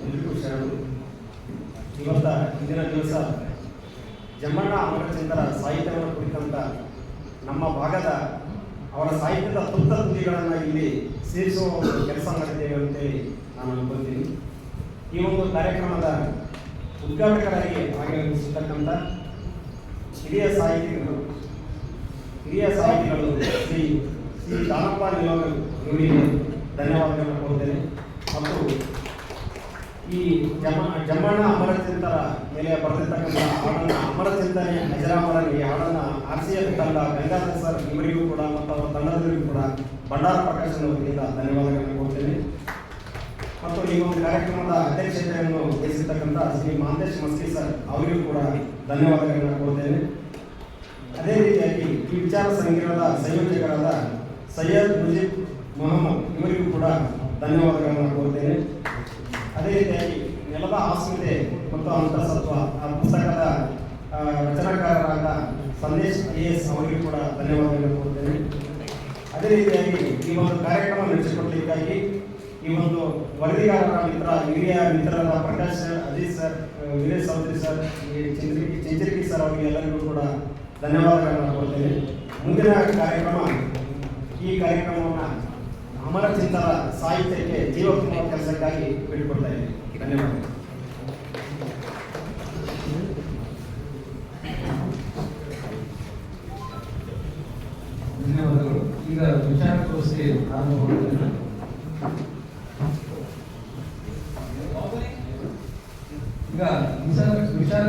ಎಲ್ರಿಗೂ ಶರಣು ಇವತ್ತ ಇಂದಿನ ದಿವಸ ಜಮಣ್ಣ ಅಮರಚಂದ್ರ ಸಾಹಿತ್ಯವನ್ನು ಕುರಿತಂತ ನಮ್ಮ ಭಾಗದ ಅವರ ಸಾಹಿತ್ಯದ ತುತ್ತ ತುದಿಗಳನ್ನು ಇಲ್ಲಿ ಸೇರಿಸುವ ಒಂದು ಕೆಲಸ ಮಾಡಿದ್ದೇವೆ ಅಂತೇಳಿ ನಾನು ಅನ್ಕೊಳ್ತೀನಿ ಈ ಒಂದು ಕಾರ್ಯಕ್ರಮದ ಉದ್ಘಾಟಕರಾಗಿ ಆಗಮಿಸಿರ್ತಕ್ಕಂಥ ಹಿರಿಯ ಸಾಹಿತಿಗಳು ಹಿರಿಯ ಸಾಹಿತಿಗಳು ಶ್ರೀ ಶ್ರೀ ದಾನಪ್ಪ ನಿಲೋಗಲ್ ಇವರಿಗೆ ಧನ್ಯವಾದಗಳನ್ನು ಕೊಡ್ತೇನೆ ಮತ್ತು ಈ ಜಮ ಜಮ್ಮಣ್ಣ ಅಮರಚಿಂತರ ಮೇಲೆ ಬರೆದಿರ್ತಕ್ಕಂಥ ಹಾಡನ್ನ ಅಮರ ಚಿಂತನೆ ಅಜರಾಮರ ಈ ಹಾಡನ್ನ ತಂಡ ಗಂಗಾಧರ್ ಸರ್ ಇವರಿಗೂ ಕೂಡ ಮತ್ತು ಅವರ ತಂಡದವರಿಗೂ ಕೂಡ ಭಂಡಾರ ಪ್ರಕಾಶನ ಧನ್ಯವಾದಗಳನ್ನು ಕೊಡ್ತೇನೆ ಮತ್ತು ಈ ಒಂದು ಕಾರ್ಯಕ್ರಮದ ಅಧ್ಯಕ್ಷತೆಯನ್ನು ವಹಿಸಿರ್ತಕ್ಕಂಥ ಶ್ರೀ ಮಹಾಂತೇಶ್ ಮಸ್ಕಿ ಸರ್ ಅವರಿಗೂ ಕೂಡ ಧನ್ಯವಾದಗಳನ್ನು ಕೊಡ್ತೇನೆ ಅದೇ ರೀತಿಯಾಗಿ ಈ ವಿಚಾರ ಸಂಕಿರಣದ ಸಂಯೋಜಕರಾದ ಸೈಯದ್ ಮುಜೀಬ್ ಮೊಹಮ್ಮದ್ ಇವರಿಗೂ ಕೂಡ ಧನ್ಯವಾದಗಳನ್ನು ಕೋರುತ್ತೇನೆ ಅದೇ ರೀತಿಯಾಗಿ ನೆಲದ ಆಸ್ಮಿತೆ ಮತ್ತು ಅಂತಸತ್ವ ಆ ಪುಸ್ತಕದ ರಚನಾಕಾರರಾದ ಸಂದೇಶ್ ಐ ಎಸ್ ಅವರಿಗೂ ಕೂಡ ಧನ್ಯವಾದಗಳನ್ನು ಕೋರುತ್ತೇನೆ ಅದೇ ರೀತಿಯಾಗಿ ಈ ಒಂದು ಕಾರ್ಯಕ್ರಮ ನಡೆಸಿಕೊಡಲಿಕ್ಕಾಗಿ ಈ ಒಂದು ವರದಿಗಾರರ ಮಿತ್ರ, ಹಿರಿಯ ಮಿತ್ರರಾದ Prakash sir, Ajit sir Vinay Chaudhary sir Chandriki Chinchariki sir ಅವರಿಗೆ ಎಲ್ಲರಿಗೂ ಕೂಡ ಧನ್ಯವಾದಗಳನ್ನು ಕೊಡ್ತೇನೆ ಮುಂದಿನ ಕಾರ್ಯಕ್ರಮ, ಈ ಕಾರ್ಯಕ್ರಮವನ್ನು ಅಮರ ಚಿಂತರ ಸಾಹಿತ್ಯಕ್ಕೆ ಜೀವ ಕೆಲಸಕ್ಕಾಗಿ ಬಿಟ್ಟುಕೊಡ್ತಾ ಇದ್ದೀನಿ. ಧನ್ಯವಾದಗಳು ಧನ್ಯವಾದಗಳು. ಈಗ ವಿಚಾರಗೋಷ್ಠಿ ನಾನು ಈಗ ವಿಚಾರ ವಿಚಾರ